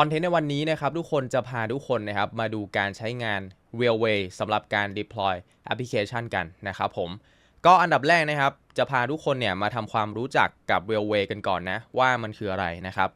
คอนเทนต์ในวันนี้นะครับทุกคนจะพาทุกคนนะครับมาดูการใช้งาน Railway สำหรับการ deploy แอปพลิเคชันกันนะครับผมก็อันดับแรกนะครับ จะพาทุกคนเนี่ยมาทำความรู้จักกับ Railway กันก่อนนะ ว่ามันคืออะไรนะครับ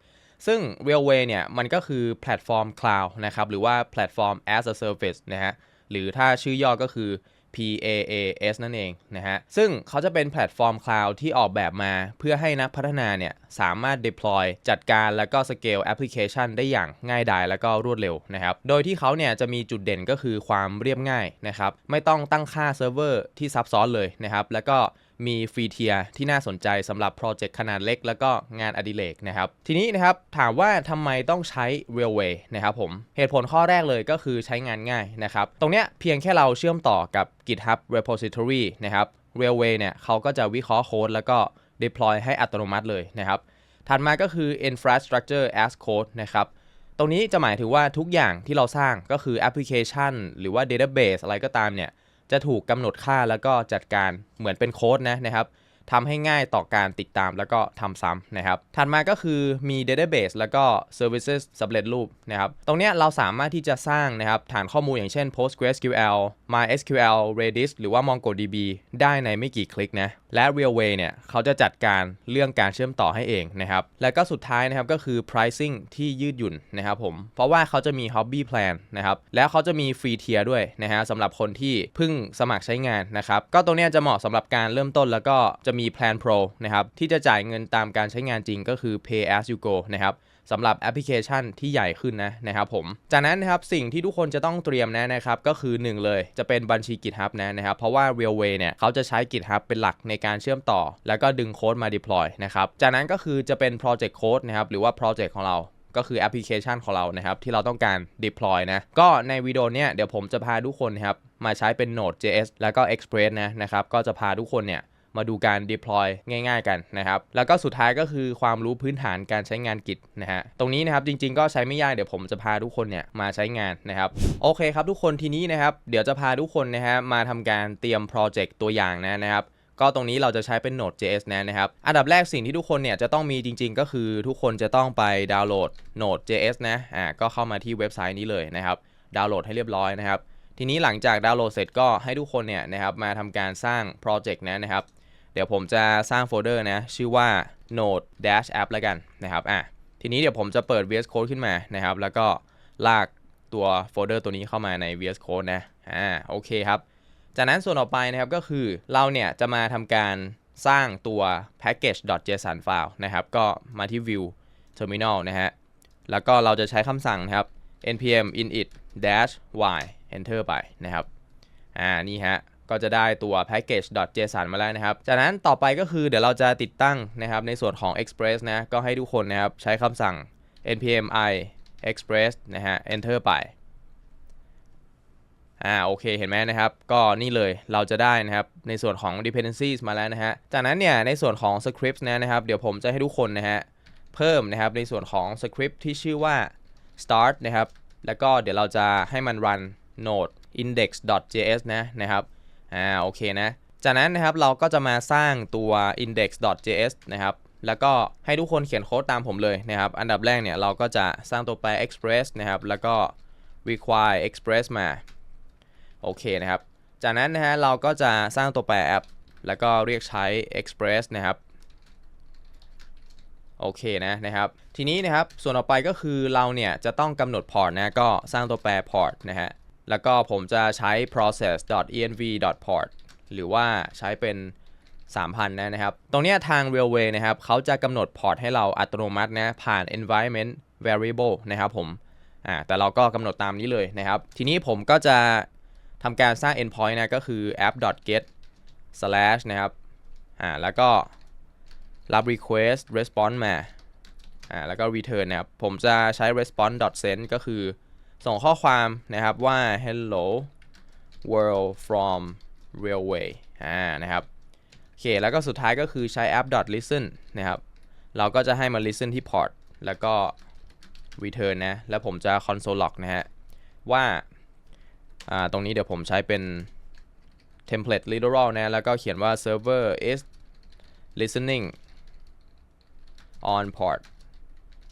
ซึ่ง Railway เนี่ยมันก็คือแพลตฟอร์ม Cloud นะครับหรือว่าแพลตฟอร์ม as a service นะฮะหรือถ้าชื่อย่อก็คือ PaaS นั่นเองนะฮะ ซึ่งเขาจะเป็นแพลตฟอร์มคลาวด์ที่ออกแบบมาเพื่อให้นักพัฒนาเนี่ยสามารถ deploy จัดการแล้วก็ scale แอปพลิเคชันได้อย่างง่ายดายแล้วก็รวดเร็วนะครับ โดยที่เขาเนี่ยจะมีจุดเด่นก็คือความเรียบง่ายนะครับ ไม่ต้องตั้งค่าเซิร์ฟเวอร์ที่ซับซ้อนเลยนะครับ แล้วก็ มีฟรีเทียที่น่าสนใจสำหรับโปรเจกต์ขนาดเล็ก แล้วก็งานอดิเรกนะครับ ทีนี้นะครับถามว่าทำไมต้องใช้ Railway นะครับผม เหตุผลข้อแรกเลยก็คือใช้งานง่ายนะครับ ตรงเนี้ยเพียงแค่เราเชื่อมต่อกับ GitHub repository นะครับ Railway เนี่ยเขาก็จะวิเคราะห์โค้ดแล้วก็ deploy ให้อัตโนมัติเลยนะครับ ถัดมาก็คือ infrastructure as code นะครับตรงนี้จะหมายถึงว่าทุกอย่างที่เราสร้างก็คือแอปพลิเคชัน หรือว่า database อะไรก็ตามเนี่ย จะถูกกำหนดค่าแล้วก็จัดการเหมือนเป็นโค้ดนะนะครับทำให้ง่ายต่อการติดตามแล้วก็ทำซ้ำนะครับ ถัดมาก็คือมี database แล้วก็ services สำเร็จรูปนะครับ ตรงนี้เราสามารถที่จะสร้างนะครับ ฐานข้อมูลอย่างเช่น PostgreSQL MySQL Redis หรือว่า MongoDB ได้ในไม่กี่คลิกนะ และ Railway เนี่ยเขาจะจัดการเรื่องการเชื่อมต่อให้เองนะครับและก็สุดท้ายนะครับก็คือ pricing ที่ยืดหยุ่นนะครับผมเพราะว่าเขาจะมี hobby plan นะครับแล้วเขาจะมีฟรีเทียด้วยนะฮะสำหรับคนที่เพิ่งสมัครใช้งานนะครับก็ตรงนี้จะเหมาะสำหรับการเริ่มต้นแล้วก็จะมี plan pro นะครับที่จะจ่ายเงินตามการใช้งานจริงก็คือ pay as you go นะครับ สำหรับแอปพลิเคชันที่ใหญ่ขึ้นนะนะครับผม จากนั้นนะครับสิ่งที่ทุกคนจะต้องเตรียมนะนะครับก็คือ 1 เลยจะเป็นบัญชี GitHub นะนะครับเพราะว่า Railway เนี่ยเขาจะใช้ GitHub เป็นหลักในการเชื่อมต่อ แล้วก็ดึงโค้ดมา deploy นะครับจากนั้นก็คือจะเป็น Project Code นะครับหรือว่า Project ของเราก็คือแอปพลิเคชันของเรานะครับที่เราต้องการ deploy นะก็ในวิดีโอเนี้ยเดี๋ยวผมจะพาทุกคนนะครับมาใช้เป็น Node.js แล้วก็ Express นะนะครับก็จะพาทุกคนเนี่ย มาดูการ deploy ง่าย ๆ กันนะครับ แล้วก็สุดท้ายก็คือความรู้พื้นฐานการใช้งาน Git นะฮะ ตรงนี้นะครับจริง ๆ ก็ใช้ไม่ยากเดี๋ยวผมจะพาทุกคนเนี่ยมาใช้งานนะครับ โอเคครับทุกคนทีนี้นะครับเดี๋ยวจะพาทุกคนนะฮะมาทำการเตรียมโปรเจกต์ตัวอย่างนะนะครับก็ตรงนี้เราจะใช้เป็น Node.js นะนะครับ อันดับแรกสิ่งที่ทุกคนเนี่ยจะต้องมีจริง ๆ ก็คือทุกคนจะต้องไปดาวน์โหลด Node.js นะ อ่า ก็เข้ามาที่เว็บไซต์นี้เลยนะครับ ดาวน์โหลดให้เรียบร้อยนะครับ ทีนี้หลังจากดาวน์โหลดเสร็จก็ให้ทุกคนเนี่ยนะครับมาทำการสร้างโปรเจกต์นะนะครับ เดี๋ยวผมจะสร้างโฟลเดอร์นะ ชื่อว่า node dash app แล้วกันนะครับอะทีนี้เดี๋ยวผมจะเปิด VS Code ขึ้นมานะครับ แล้วก็ลากตัวโฟลเดอร์ตัวนี้เข้ามาใน VS Code นะอ่าโอเคครับ จากนั้นส่วนต่อไปนะครับก็คือเราเนี่ยจะมาทำการสร้างตัว package.json file นะครับ ก็มาที่ view terminal นะฮะ แล้วก็เราจะใช้คำสั่งนะครับ npm init dash y enter ไปนะครับ อ่า นี่ฮะ ก็จะได้ตัว package.json มาแล้วนะครับ จากนั้นต่อไปก็คือเดี๋ยวเราจะติดตั้งนะครับในส่วนของ express นะ ก็ให้ทุกคนนะครับใช้คำสั่ง npm i express นะฮะ enter ไปอ่าโอเคเห็นไหมนะครับ ก็นี่เลยเราจะได้นะครับในส่วนของ dependencies มาแล้วนะฮะ จากนั้นเนี่ยในส่วนของ scripts นะนะครับ เดี๋ยวผมจะให้ทุกคนนะฮะเพิ่มนะครับในส่วนของ script ที่ชื่อว่า start นะครับ แล้วก็เดี๋ยวเราจะให้มัน run node index.js นะนะครับ อ่าโอเคนะ จากนั้นนะครับเราก็จะมาสร้างตัว index.js นะครับแล้วก็ให้ทุกคนเขียนโค้ดตามผมเลยนะครับ อันดับแรกเนี่ยเราก็จะสร้างตัวแปร express นะครับ แล้วก็ require express มา โอเคนะครับ จากนั้นนะฮะเราก็จะสร้างตัวแปรแอปแล้วก็เรียกใช้ express นะครับ โอเคนะนะครับ ทีนี้นะครับส่วนต่อไปก็คือเราเนี่ยจะต้องกำหนดพอร์ตนะ ก็สร้างตัวแปร port นะฮะ แล้วก็ผมจะใช้ process.env.port หรือว่าใช้เป็น 3,000นะนะครับ ตรงนี้ทาง Railway นะครับเขาจะกำหนดพอร์ตให้เราอัตโนมัตินะผ่าน environment variable นะครับผมอ่าแต่เราก็กำหนดตามนี้เลยนะครับ ทีนี้ผมก็จะทำการสร้าง endpoint นะก็คือ app.get slash นะครับอ่าแล้วก็รับ request response มาอ่าแล้วก็ return นะครับ ผมจะใช้ response send ก็คือ ส่งข้อความนะครับว่า hello world from railway อ่านะครับโอเคแล้วก็สุดท้ายก็คือใช้ app listen นะครับ เราก็จะให้มัน listen ที่ port แล้วก็ return นะ แล้วผมจะ console log นะฮะ ว่าอ่าตรงนี้เดี๋ยวผมใช้เป็น template literal นะ แล้วก็เขียนว่า server is listening on port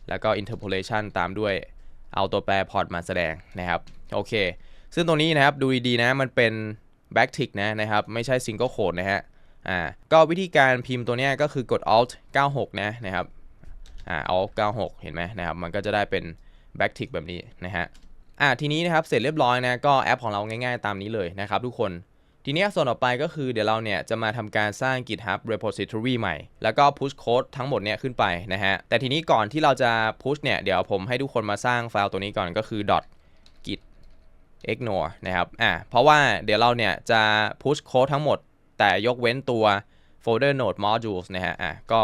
แล้วก็ interpolation ตามด้วย เอาตัวแปรพอร์ตมาแสดงนะครับโอเค ซึ่งตรงนี้นะครับดูดีๆนะมันเป็น backtick นะนะครับไม่ใช่ single quote นะฮะอ่าก็วิธีการพิมพ์ตัวนี้ก็คือกด alt 96 นะนะครับอ่า alt 96 เห็นไหมนะครับมันก็จะได้เป็น backtick แบบนี้นะฮะอ่าทีนี้นะครับเสร็จเรียบร้อยนะก็แอปของเราง่ายๆตามนี้เลยนะครับทุกคน ทีนี้ส่วนต่อไปก็คือเดี๋ยวเราเนี่ยจะมาทำการสร้าง GitHub repository ใหม่ แล้วก็ push code ทั้งหมดเนี่ยขึ้นไปนะฮะ แต่ทีนี้ก่อนที่เราจะ push เนี่ย เดี๋ยวผมให้ทุกคนมาสร้างไฟล์ตัวนี้ก่อนก็คือ .git ignore นะครับ อ่าเพราะว่าเดี๋ยวเราเนี่ยจะ push code ทั้งหมด แต่ยกเว้นตัว folder node modules นะฮะ อ่าก็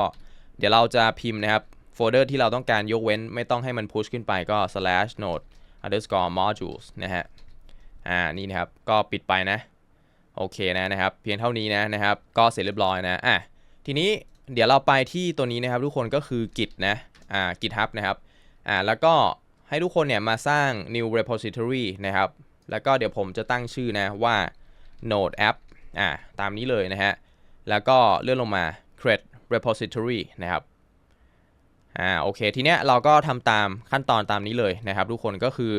เดี๋ยวเราจะพิมพ์นะครับโฟลเดอร์ที่เราต้องการยกเว้นไม่ต้องให้มัน push ขึ้นไปก็ slash node underscore modules นะฮะ อ่า นี่นะครับ ก็ปิดไปนะ โอเคนะนะครับ เพียงเท่านี้นะนะครับ ก็เสร็จเรียบร้อยนะอะทีนี้เดี๋ยวเราไปที่ตัวนี้นะครับ ทุกคนก็คือ git นะอ่า github นะครับอ่าแล้วก็ให้ทุกคนเนี่ยมาสร้าง new repository นะครับ แล้วก็เดี๋ยวผมจะตั้งชื่อนะว่า node app อ่าตามนี้เลยนะฮะแล้วก็เลื่อนลงมา create repository นะครับอ่าโอเคทีเนี้ยเราก็ทำตามขั้นตอนตามนี้เลยนะครับ ทุกคนก็คือ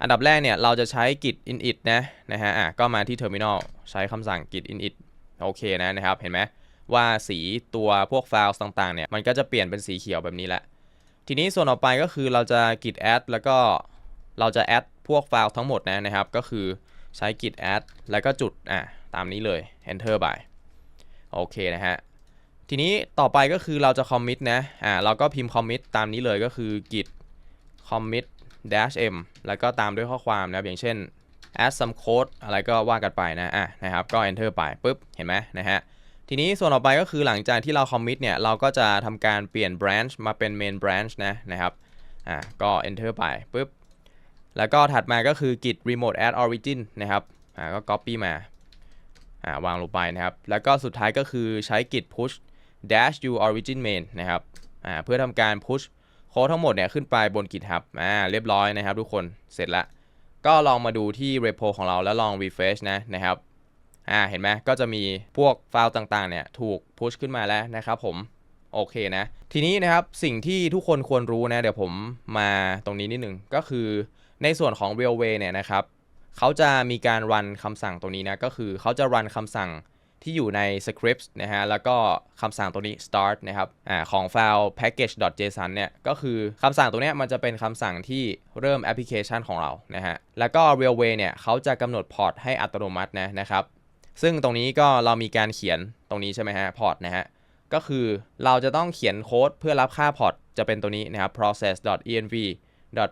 อันดับแรกเนี่ยเราจะใช้ git init นะนะฮะอะก็มาที่ terminal ใช้คำสั่ง git init โอเคนะนะครับเห็นไหมว่าสีตัวพวกไฟล์ต่างๆเนี่ยมันก็จะเปลี่ยนเป็นสีเขียวแบบนี้แหละ ทีนี้ส่วนต่อไปก็คือเราจะ git add แล้วก็เราจะ add พวกไฟล์ทั้งหมดนะนะครับ ก็คือใช้ git add แล้วก็จุดอะตามนี้เลย enter by โอเคนะฮะทีนี้ต่อไปก็คือเราจะ commit นะอ่าเราก็พิมพ์ commit ตามนี้เลยก็คือ git commit dash m แล้วก็ตามด้วยข้อความนะครับอย่างเช่น add some code อะไรก็ว่ากันไปนะอะนะครับก็ enter ไปปุ๊บเห็นไหมนะฮะทีนี้ส่วนต่อไปก็คือหลังจากที่เรา commit เนี่ยเราก็จะทำการเปลี่ยน branch มาเป็น main branch นะนะครับอะก็ enter ไปปุ๊บแล้วก็ถัดมาก็คือ git remote add origin นะครับอะก็ copy มาอ่าวางลงไปนะครับ แล้วก็สุดท้ายก็คือใช้ git push dash u origin main นะครับอ่าเพื่อทำการ push ค้ดทั้งหมดเนี่ยขึ้นไปบน GitHub อ่าเรียบร้อยนะครับทุกคนเสร็จละก็ลองมาดูที่ repo ของเราแล้วลอง refresh นะนะครับอ่าเห็นไหมก็จะมีพวกไฟล์ต่างๆเนี่ยถูก push ขึ้นมาแล้วนะครับผมโอเคนะ ทีนี้นะครับสิ่งที่ทุกคนควรรู้นะเดี๋ยวผมมาตรงนี้นิดนึงก็คือในส่วนของ Railway เนี่ยนะครับเขาจะมีการรันคำสั่งตรงนี้นะก็คือเขาจะรันคำสั่ง ที่อยู่ใน scripts นะฮะ แล้วก็คำสั่งตัวนี้ start นะครับอของไฟล์ package.json เนี่ย ก็คือคำสั่งตัวนี้มันจะเป็นคำสั่งที่เริ่มแอปพลิเคชันของเรา นะฮะ แล้วก็ railway เนี่ยเขาจะกำหนดพอร์ตให้อัตโนมัตินะนะครับ ซึ่งตรงนี้ก็เรามีการเขียนตรงนี้ใช่ไหมฮะ พอร์ตนะฮะ ก็คือเราจะต้องเขียนโค้ดเพื่อรับค่าพอร์ตจะเป็นตัวนี้นะครับ process.env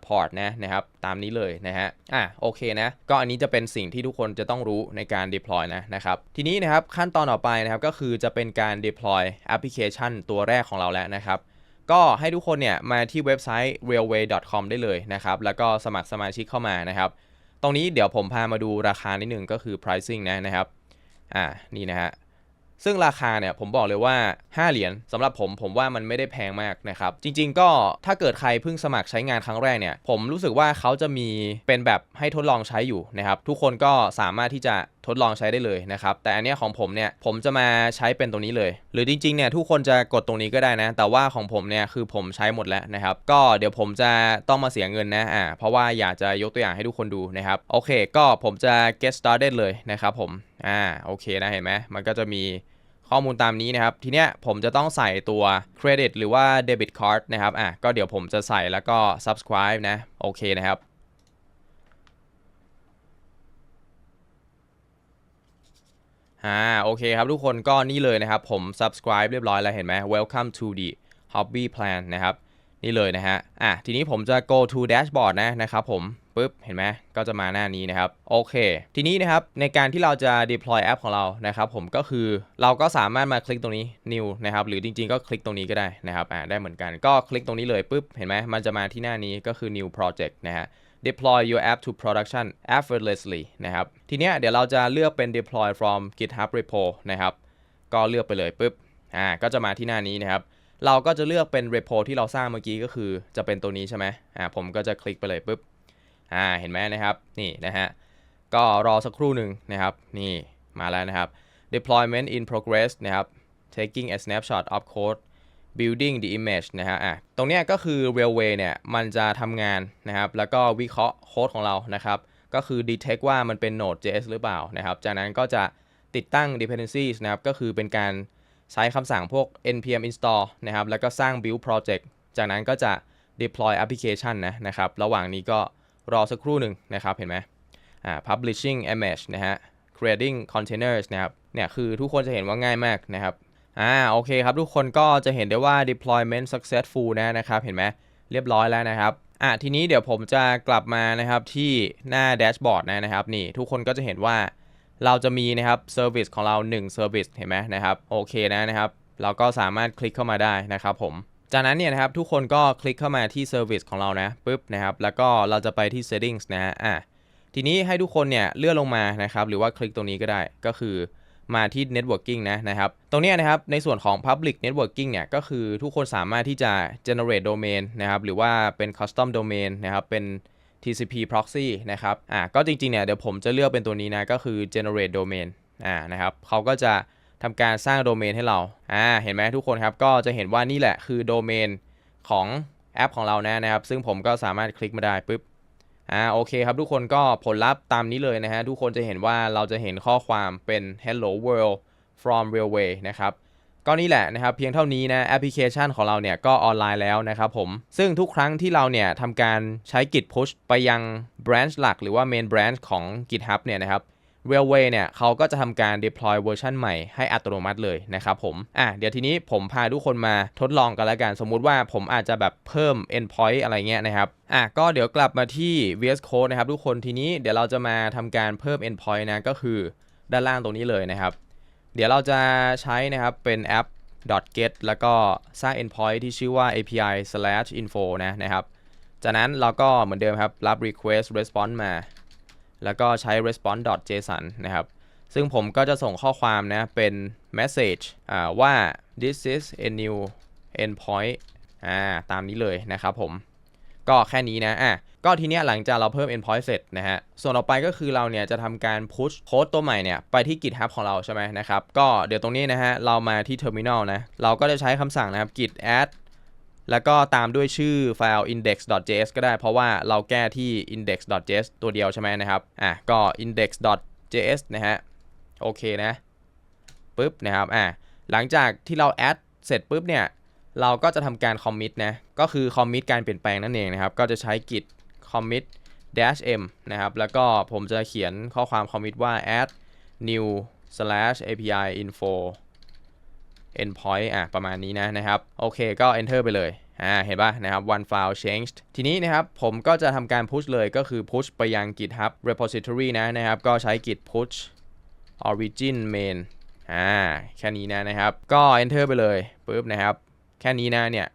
port นะนะครับตามนี้เลยนะฮะอะโอเคนะก็อันนี้จะเป็นสิ่งที่ทุกคนจะต้องรู้ในการ deploy นะนะครับทีนี้นะครับขั้นตอนต่อไปนะครับก็คือจะเป็นการ deploy แอปพลิเคชันตัวแรกของเราแล้วนะครับก็ให้ทุกคนเนี่ยมาที่เว็บไซต์ railway.com ได้เลยนะครับแล้วก็สมัครสมาชิกเข้ามานะครับตรงนี้เดี๋ยวผมพามาดูราคานิดนึงก็คือ pricing นะนะครับอ่านี่นะฮะ ซึ่งราคาเนี่ยผมบอกเลยว่า 5 เหรียญสำหรับผมผมว่ามันไม่ได้แพงมากนะครับ จริง ๆ ก็ถ้าเกิดใครเพิ่งสมัครใช้งานครั้งแรกเนี่ยผมรู้สึกว่าเขาจะมีเป็นแบบให้ทดลองใช้อยู่นะครับ ทุกคนก็สามารถที่จะทดลองใช้ได้เลยนะครับ แต่อันเนี้ยของผมเนี่ยผมจะมาใช้เป็นตรงนี้เลย หรือจริงๆเนี่ยทุกคนจะกดตรงนี้ก็ได้นะ แต่ว่าของผมเนี่ยคือผมใช้หมดแล้วนะครับ ก็เดี๋ยวผมจะต้องมาเสียเงินนะอ่าเพราะว่าอยากจะยกตัวอย่างให้ทุกคนดูนะครับ โอเค ก็ผมจะ get started เลยนะครับผมอ่าโอเคนะเห็นไหมมันก็จะมี ข้อมูลตามนี้นะครับ ทีเนี้ยผมจะต้องใส่ตัวเครดิตหรือว่า debit card นะครับ อะ ก็เดี๋ยวผมจะใส่แล้วก็ subscribe นะ โอเคนะครับ อ่า โอเคครับทุกคนก็นี่เลยนะครับ ผม subscribe เรียบร้อยแล้วเห็นไหม welcome to the hobby plan นะครับ นี่เลยนะฮะ อะ ทีนี้ผมจะ go to dashboard นะนะครับผม ปุ๊บเห็นไหมก็จะมาหน้านี้นะครับโอเค ทีนี้นะครับในการที่เราจะ deploy แอปของเรานะครับผมก็คือเราก็สามารถมาคลิกตรงนี้ new นะครับหรือจริงๆ ก็คลิกตรงนี้ก็ได้นะครับอ่าได้เหมือนกันก็คลิกตรงนี้เลยปุ๊บเห็นไหมมันจะมาที่หน้านี้ก็คือ new project นะฮะ deploy your app to production effortlessly นะครับ ทีเนี้ยเดี๋ยวเราจะเลือกเป็น deploy from GitHub repo นะครับ ก็เลือกไปเลยปุ๊บ อ่า ก็จะมาที่หน้านี้นะครับ เราก็จะเลือกเป็น repo ที่เราสร้างเมื่อกี้ก็คือจะเป็นตัวนี้ใช่ไหมอ่า ผมก็จะคลิกไปเลยปุ๊บ อ่าเห็นไหมนะครับนี่นะฮะก็รอสักครู่หนึ่งนะครับนี่มาแล้วนะครับ deployment in progress นะครับ taking a snapshot of code building the image นะฮะอะตรงเนี้ยก็คือ railway เนี่ยมันจะทำงานนะครับ แล้วก็วิเคราะห์โค้ดของเรานะครับ ก็คือ detect ว่ามันเป็น Node.js หรือเปล่านะครับ จากนั้นก็จะติดตั้ง dependencies นะครับ ก็คือเป็นการใช้คำสั่งพวก npm install นะครับ แล้วก็สร้าง build project จากนั้นก็จะ deploy application นะนะครับ ระหว่างนี้ก็ รอสักครู่หนึ่งนะครับเห็นไหมอ่า publishing image นะฮะ creating containers นะครับเนี่ยคือทุกคนจะเห็นว่าง่ายมากนะครับอ่าโอเคครับ ทุกคนก็จะเห็นได้ว่า deployment successful นะนะครับเห็นไหมเรียบร้อยแล้วนะครับอะทีนี้เดี๋ยวผมจะกลับมานะครับที่หน้าแดชบอร์ดนะนะครับนี่ทุกคนก็จะเห็นว่าเราจะมีนะครับ service ของเรา1 service เห็นไหมนะครับโอเคนะนะครับ เราก็สามารถคลิกเข้ามาได้นะครับผม จากนั้นเนี่ยนะครับทุกคนก็คลิกเข้ามาที่ service ของเรานะปุ๊บนะครับแล้วก็เราจะไปที่ settings นะฮะอะทีนี้ให้ทุกคนเนี่ยเลื่อนลงมานะครับหรือว่าคลิกตรงนี้ก็ได้ก็คือมาที่ networking นะนะครับตรงนี้นะครับในส่วนของ public networking เนี่ยก็คือทุกคนสามารถที่จะ generate domain นะครับหรือว่าเป็น custom domain นะครับเป็น TCP proxy นะครับอ่าก็จริงๆเนี่ยเดี๋ยวผมจะเลือกเป็นตัวนี้นะก็คือ generate domain อ่านะครับเขาก็จะ ทำการสร้างโดเมนให้เรา อ่า เห็นไหมทุกคนครับ ก็จะเห็นว่านี่แหละคือโดเมนของแอปของเรานะนะครับ ซึ่งผมก็สามารถคลิกมาได้ปุ๊บ อ่า โอเคครับทุกคนก็ผลลัพธ์ตามนี้เลยนะฮะ ทุกคนจะเห็นว่าเราจะเห็นข้อความเป็น hello world from railway นะครับก็นี่แหละนะครับเพียงเท่านี้นะแอปพลิเคชันของเราเนี่ยก็ออนไลน์แล้วนะครับผม ซึ่งทุกครั้งที่เราเนี่ยทำการใช้ Git push ไปยัง branch หลัก หรือว่า main branch ของ GitHub เนี่ยนะครับ Railway เนี่ยเขาก็จะทำการ deploy เวอร์ชันใหม่ให้อัตโนมัติเลยนะครับผมอะเดี๋ยวทีนี้ผมพาทุกคนมาทดลองกันแล้วกัน สมมุติว่าผมอาจจะแบบเพิ่ม endpoint อะไรเงี้ยนะครับอะก็เดี๋ยวกลับมาที่ VS Code นะครับทุกคนทีนี้เดี๋ยวเราจะมาทำการเพิ่ม endpoint นะก็คือด้านล่างตรงนี้เลยนะครับ เดี๋ยวเราจะใช้นะครับเป็นแอป .get แล้วก็สร้าง endpoint ที่ชื่อว่า api slash info นะนะครับ จากนั้นเราก็เหมือนเดิมครับรับ request response มา แล้วก็ใช้ response json นะครับซึ่งผมก็จะส่งข้อความนะเป็น message ว่า this is a new endpoint อ่าตามนี้เลยนะครับผมก็แค่นี้นะอะก็ทีเนี้ยหลังจากเราเพิ่ม endpoint เสร็จนะฮะ ส่วนต่อไปก็คือเราเนี่ยจะทำการ push โค้ดตัวใหม่เนี่ยไปที่ GitHub ของเราใช่ไหมนะครับ ก็เดี๋ยวตรงนี้นะฮะ เรามาที่ terminal นะ เราก็จะใช้คำสั่งนะครับ git add แล้วก็ตามด้วยชื่อไฟล์ index.js ก็ได้เพราะว่าเราแก้ที่ index.js ตัวเดียวใช่ไหมนะครับ อะก็ index.js นะฮะ โอเคนะปุ๊บนะครับ อะหลังจากที่เรา add เสร็จปุ๊บเนี่ย เราก็จะทำการ commit นะ ก็คือ commit การเปลี่ยนแปลงนั่นเองนะครับ ก็จะใช้ git commit dash m นะครับ แล้วก็ผมจะเขียนข้อความ commit ว่า add new slash api info endpoint อะประมาณนี้นะนะครับ โอเคก็ enter ไปเลยอ่าเห็นป่ะนะครับ one file changed ทีนี้นะครับผมก็จะทำการ push เลยก็คือ push ไปยัง github repository นะนะครับ ก็ใช้ git push origin main อ่าแค่นี้นะนะครับ ก็ enter ไปเลยปุ๊บนะครับ แค่นี้นะเนี่ย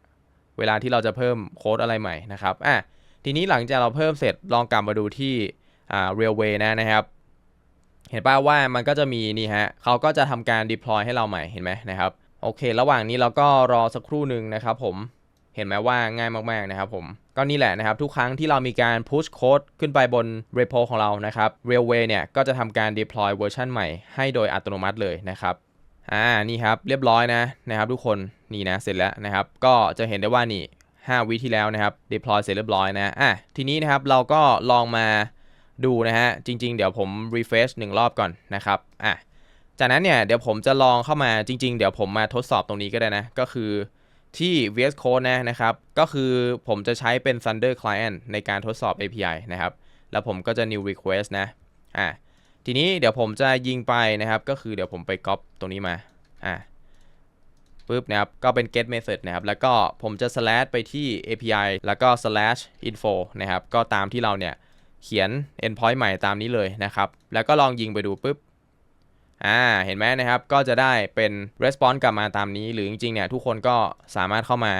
เวลาที่เราจะเพิ่มโค้ดอะไรใหม่นะครับอะทีนี้หลังจากเราเพิ่มเสร็จลองกลับมาดูที่อ่า railway นะนะครับ เห็นป่ะว่ามันก็จะมีนี่ฮะเขาก็จะทำการ deploy ให้เราใหม่เห็นไหมนะครับ โอเค ระหว่างนี้เราก็รอสักครู่หนึ่งนะครับผมเห็นไหมว่าง่ายมากๆนะครับผมก็นี่แหละนะครับ ทุกครั้งที่เรามีการ push code ขึ้นไปบน repo ของเรานะครับ railway เนี่ยก็จะทำการ deploy เวอร์ชันใหม่ให้โดยอัตโนมัติเลยนะครับอ่านี่ครับเรียบร้อยนะนะครับ ทุกคนนี่นะเสร็จแล้วนะครับ ก็จะเห็นได้ว่านี่ 5 วิที่แล้วนะครับ deploy เสร็จเรียบร้อยนะอะทีนี้นะครับเราก็ลองมาดูนะฮะจริง ๆ เดี๋ยวผม refresh หนึ่งรอบก่อนนะครับอะ จากนั้นเนี่ยเดี๋ยวผมจะลองเข้ามาจริง ๆ เดี๋ยวผมมาทดสอบตรงนี้ก็ได้นะ ก็คือที่ VS Code นะนะครับ ก็คือผมจะใช้เป็น Thunder Client ในการทดสอบ API นะครับ แล้วผมก็จะ new request นะ อะ ทีนี้เดี๋ยวผมจะยิงไปนะครับ ก็คือเดี๋ยวผมไป copy ตรงนี้มา อะปุ๊บนะครับ ก็เป็น get method นะครับ แล้วก็ผมจะ slash ไปที่ API แล้วก็ slash info นะครับ ก็ตามที่เราเนี่ยเขียน endpoint ใหม่ตามนี้เลยนะครับ แล้วก็ลองยิงไปดูปุ๊บ อ่าเห็นไหมนะครับก็จะได้เป็น response กลับมาตามนี้ หรือจริงๆเนี่ยทุกคนก็สามารถเข้ามา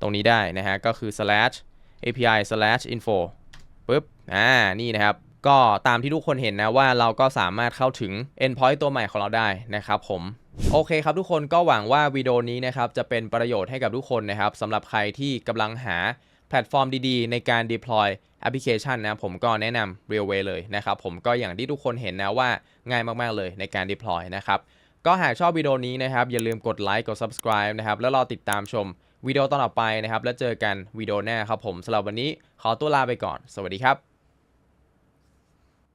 ตรงนี้ได้นะฮะก็คือ slash api slash info ปุ๊บอ่านี่นะครับก็ตามที่ทุกคนเห็นนะว่าเราก็สามารถเข้าถึง endpoint ตัวใหม่ของเราได้นะครับผมโอเคครับทุกคนก็หวังว่าวิดีโอนี้นะครับจะเป็นประโยชน์ให้กับทุกคนนะครับสำหรับใครที่กำลังหา แพลตฟอร์มดีๆ ในการ deploy แอปพลิเคชันนะผมก็แนะนำ Railway เลยนะครับผมก็อย่างที่ทุกคนเห็นนะว่าง่ายมากๆเลยในการ deploy นะครับก็หากชอบวิดีโอนี้นะครับอย่าลืมกดไลค์กด subscribe นะครับแล้วรอติดตามชมวิดีโอต่อไปนะครับแล้วเจอกันวิดีโอหน้าครับผมสำหรับวันนี้ขอตัวลาไปก่อน สวัสดีครับ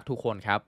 รักทุกคนครับ